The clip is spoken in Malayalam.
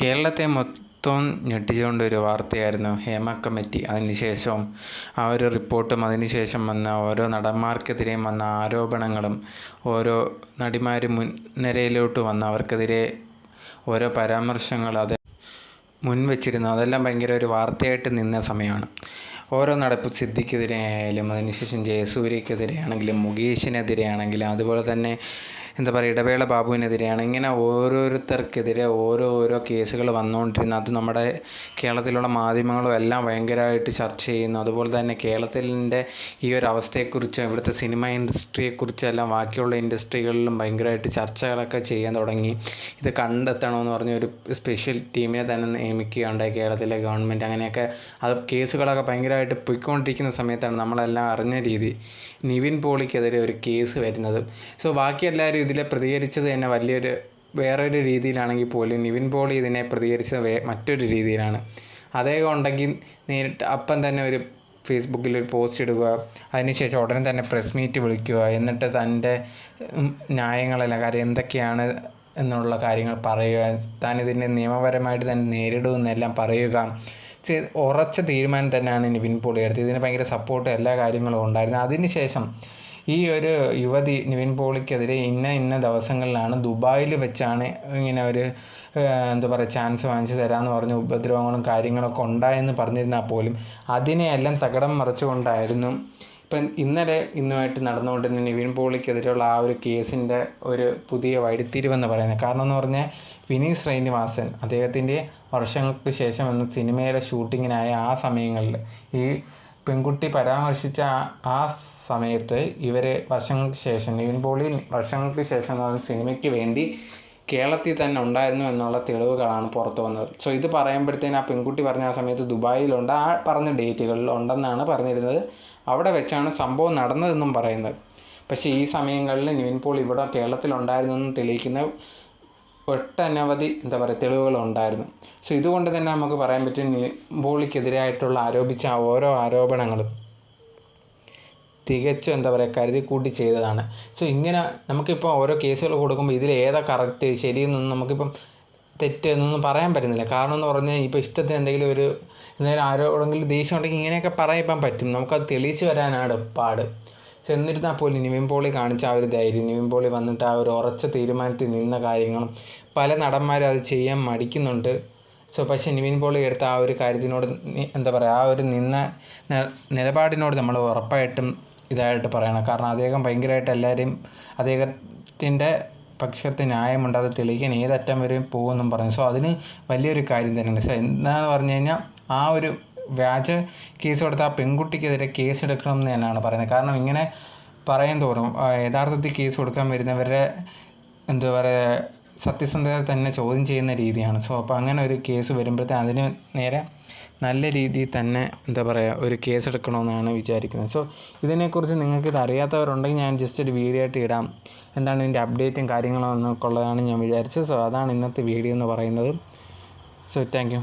കേരളത്തെ മൊത്തം ഞെട്ടിച്ചുകൊണ്ട് ഒരു വാർത്തയായിരുന്നു ഹേമ കമ്മിറ്റി. അതിനുശേഷം ആ ഒരു റിപ്പോർട്ടും അതിനുശേഷം വന്ന ഓരോ നടന്മാർക്കെതിരെയും വന്ന ആരോപണങ്ങളും ഓരോ നടിമാർ മുൻനിരയിലോട്ട് വന്ന അവർക്കെതിരെ ഓരോ പരാമർശങ്ങൾ അത് മുൻവച്ചിരുന്നു അതെല്ലാം ഭയങ്കര ഒരു വാർത്തയായിട്ട് നിന്ന സമയമാണ്. ഓരോ നടപ്പ് സിദ്ധിക്കെതിരെ ആയാലും അതിനുശേഷം ജയസൂര്യക്കെതിരെ ആണെങ്കിലും മുകേഷിനെതിരെ ആണെങ്കിലും അതുപോലെ തന്നെ എന്താ പറയുക ഇടവേള ബാബുവിനെതിരെയാണ്. ഇങ്ങനെ ഓരോരുത്തർക്കെതിരെ ഓരോ ഓരോ കേസുകൾ വന്നുകൊണ്ടിരുന്ന അത് നമ്മുടെ കേരളത്തിലുള്ള മാധ്യമങ്ങളും എല്ലാം ഭയങ്കരമായിട്ട് ചർച്ച ചെയ്യുന്നു. അതുപോലെ തന്നെ കേരളത്തിന്റെ ഈ ഒരു അവസ്ഥയെക്കുറിച്ചും ഇവിടുത്തെ സിനിമ ഇൻഡസ്ട്രിയെക്കുറിച്ചും എല്ലാം ബാക്കിയുള്ള ഇൻഡസ്ട്രികളിലും ഭയങ്കരമായിട്ട് ചർച്ചകളൊക്കെ ചെയ്യാൻ തുടങ്ങി. ഇത് കണ്ടെത്തണമെന്ന് പറഞ്ഞ ഒരു സ്പെഷ്യൽ ടീമിനെ തന്നെ നിയമിക്കുകയുണ്ടായി കേരളത്തിലെ ഗവൺമെന്റ്. അങ്ങനെയൊക്കെ അത് കേസുകളൊക്കെ ഭയങ്കരമായിട്ട് പൊയ്ക്കൊണ്ടിരിക്കുന്ന സമയത്താണ് നമ്മളെല്ലാം അറിഞ്ഞ രീതി നിവിൻ പോളിക്കെതിരെ ഒരു കേസ് വരുന്നത്. സോ ബാക്കി എല്ലാവരും ഇതിൽ പ്രതികരിച്ചത് തന്നെ വലിയൊരു വേറൊരു രീതിയിലാണെങ്കിൽ പോലും നിവിൻ പോളി ഇതിനെ പ്രതികരിച്ചത് വേ മറ്റൊരു രീതിയിലാണ്. അദ്ദേഹം ഉണ്ടെങ്കിൽ നേരിട്ട് അപ്പം തന്നെ ഒരു ഫേസ്ബുക്കിൽ ഒരു പോസ്റ്റ് ഇടുക അതിനുശേഷം ഉടനെ തന്നെ പ്രസ് മീറ്റ് വിളിക്കുക എന്നിട്ട് തന്റെ ന്യായങ്ങളല്ല കാര്യം എന്തൊക്കെയാണ് എന്നുള്ള കാര്യങ്ങൾ പറയുക താൻ ഇതിനെ നിയമപരമായിട്ട് തന്നെ നേരിടുമെന്നെല്ലാം പറയുക. ഉറച്ച തീരുമാനം തന്നെയാണ് നിവിൻ പോളി എടുത്തത്. ഇതിന് ഭയങ്കര സപ്പോർട്ട് എല്ലാ കാര്യങ്ങളും ഉണ്ടായിരുന്നു. അതിനുശേഷം ഈ ഒരു യുവതി നിവിൻ പോളിക്കെതിരെ ഇന്ന ഇന്ന ദിവസങ്ങളിലാണ് ദുബായിൽ വെച്ചാണ് ഇങ്ങനെ ഒരു എന്താ പറയുക ചാൻസ് വാങ്ങിച്ചു തരാമെന്ന് പറഞ്ഞ് ഉപദ്രവങ്ങളും കാര്യങ്ങളൊക്കെ ഉണ്ടായെന്ന് പറഞ്ഞിരുന്നാൽ പോലും അതിനെയെല്ലാം തകടം മറിച്ചുകൊണ്ടായിരുന്നു. ഇപ്പം ഇന്നലെ ഇന്നുമായിട്ട് നടന്നുകൊണ്ടിരുന്ന നിവിൻ പോളിക്കെതിരെയുള്ള ആ ഒരു കേസിന്റെ ഒരു പുതിയ വഴിത്തിരിവെന്ന് പറയുന്നത്. കാരണം എന്ന് പറഞ്ഞാൽ വിനീത് ശ്രീനിവാസൻ അദ്ദേഹത്തിന്റെ വർഷങ്ങൾക്ക് ശേഷം എന്ന സിനിമയുടെ ഷൂട്ടിങ്ങിനായ ആ സമയങ്ങളിൽ ഈ പെൺകുട്ടി പരാമർശിച്ച ആ- സമയത്ത് ഇവർ വർഷങ്ങൾക്ക് ശേഷം നിവിൻ പോളി വർഷങ്ങൾക്ക് ശേഷം എന്ന് സിനിമയ്ക്ക് വേണ്ടി കേരളത്തിൽ തന്നെ ഉണ്ടായിരുന്നു എന്നുള്ള തെളിവുകളാണ് പുറത്തു വന്നത്. സോ ഇത് പറയുമ്പോഴത്തേന് ആ പെൺകുട്ടി പറഞ്ഞ ആ സമയത്ത് ദുബായിലുണ്ട്. ആ പറഞ്ഞ ഡേറ്റുകളിൽ ഉണ്ടെന്നാണ് പറഞ്ഞിരുന്നത്. അവിടെ വെച്ചാണ് സംഭവം നടന്നതെന്നും പറയുന്നത്. പക്ഷേ ഈ സമയങ്ങളിൽ നിവിൻ പോൾ ഇവിടെ കേരളത്തിലുണ്ടായിരുന്നെന്ന് തെളിയിക്കുന്ന ഒട്ടനവധി എന്താ പറയുക തെളിവുകളുണ്ടായിരുന്നു. സോ ഇതുകൊണ്ട് തന്നെ നമുക്ക് പറയാൻ പറ്റും ബോളിക്കെതിരായിട്ടുള്ള ആരോപിച്ച ഓരോ ആരോപണങ്ങളും തികച്ചും എന്താ പറയുക കരുതി കൂട്ടി ചെയ്തതാണ്. സോ ഇങ്ങനെ നമുക്കിപ്പോൾ ഓരോ കേസുകൾ കൊടുക്കുമ്പോൾ ഇതിൽ ഏതാ കറക്റ്റ് ശരിയെന്നൊന്നും നമുക്കിപ്പം തെറ്റ് എന്നൊന്നും പറയാൻ പറ്റുന്നില്ല. കാരണം എന്ന് പറഞ്ഞാൽ ഇപ്പോൾ ഇഷ്ടത്തിന് എന്തെങ്കിലും ഒരു എന്തെങ്കിലും ആരോടെങ്കിലും ദേഷ്യം ഉണ്ടെങ്കിൽ ഇങ്ങനെയൊക്കെ പറയാൻ പറ്റും. നമുക്കത് തെളിയിച്ച് വരാനാണ് പാട്. എന്നിരുന്നാൽ പോലും നിവിൻ പോളി കാണിച്ച ആ ഒരു ധൈര്യം നിവിൻ പോളി വന്നിട്ട് ആ ഒരു ഉറച്ച തീരുമാനത്തിൽ നിന്ന കാര്യങ്ങളും പല നടന്മാരും അത് ചെയ്യാൻ മടിക്കുന്നുണ്ട്. സോ പക്ഷേ നിവിൻ പോളി എടുത്ത ആ ഒരു കാര്യത്തിനോട് എന്താ പറയുക ആ ഒരു നിന്ന നിലപാടിനോട് നമ്മൾ ഉറപ്പായിട്ടും ഇതായിട്ട് പറയണം. കാരണം അദ്ദേഹം ഭയങ്കരമായിട്ട് എല്ലാവരെയും അദ്ദേഹത്തിന്റെ പക്ഷത്തെ ന്യായമുണ്ട്. അത് തെളിയിക്കാൻ ഏതറ്റം വരെയും പോകുമെന്നും പറഞ്ഞു. സോ അതിന് വലിയൊരു കാര്യം തന്നെയാണ് സോ എന്താന്ന് പറഞ്ഞു കഴിഞ്ഞാൽ ആ ഒരു വ്യാജ കേസ് കൊടുത്ത ആ പെൺകുട്ടിക്കെതിരെ കേസ് എടുക്കണം എന്ന് തന്നെയാണ് പറയുന്നത്. കാരണം ഇങ്ങനെ പറയും തോറും യഥാർത്ഥത്തിൽ കേസ് കൊടുക്കാൻ വരുന്നവരെ എന്താ പറയുക സത്യസന്ധത തന്നെ ചോദ്യം ചെയ്യുന്ന രീതിയാണ്. സോ അപ്പോൾ അങ്ങനെ ഒരു കേസ് വരുമ്പോഴത്തേ അതിന് നേരെ നല്ല രീതിയിൽ തന്നെ എന്താ പറയുക ഒരു കേസ് എടുക്കണമെന്നാണ് വിചാരിക്കുന്നത്. സോ ഇതിനെക്കുറിച്ച് നിങ്ങൾക്ക് ഇത് അറിയാത്തവരുണ്ടെങ്കിൽ ഞാൻ ജസ്റ്റ് ഒരു വീഡിയോ ആയിട്ട് ഇടാം. എന്താണ് ഇതിന്റെ അപ്ഡേറ്റും കാര്യങ്ങളും എന്നൊക്കെ ഉള്ളതാണ് ഞാൻ വിചാരിച്ചത്. സോ അതാണ് ഇന്നത്തെ വീഡിയോ എന്ന് പറയുന്നത്. So thank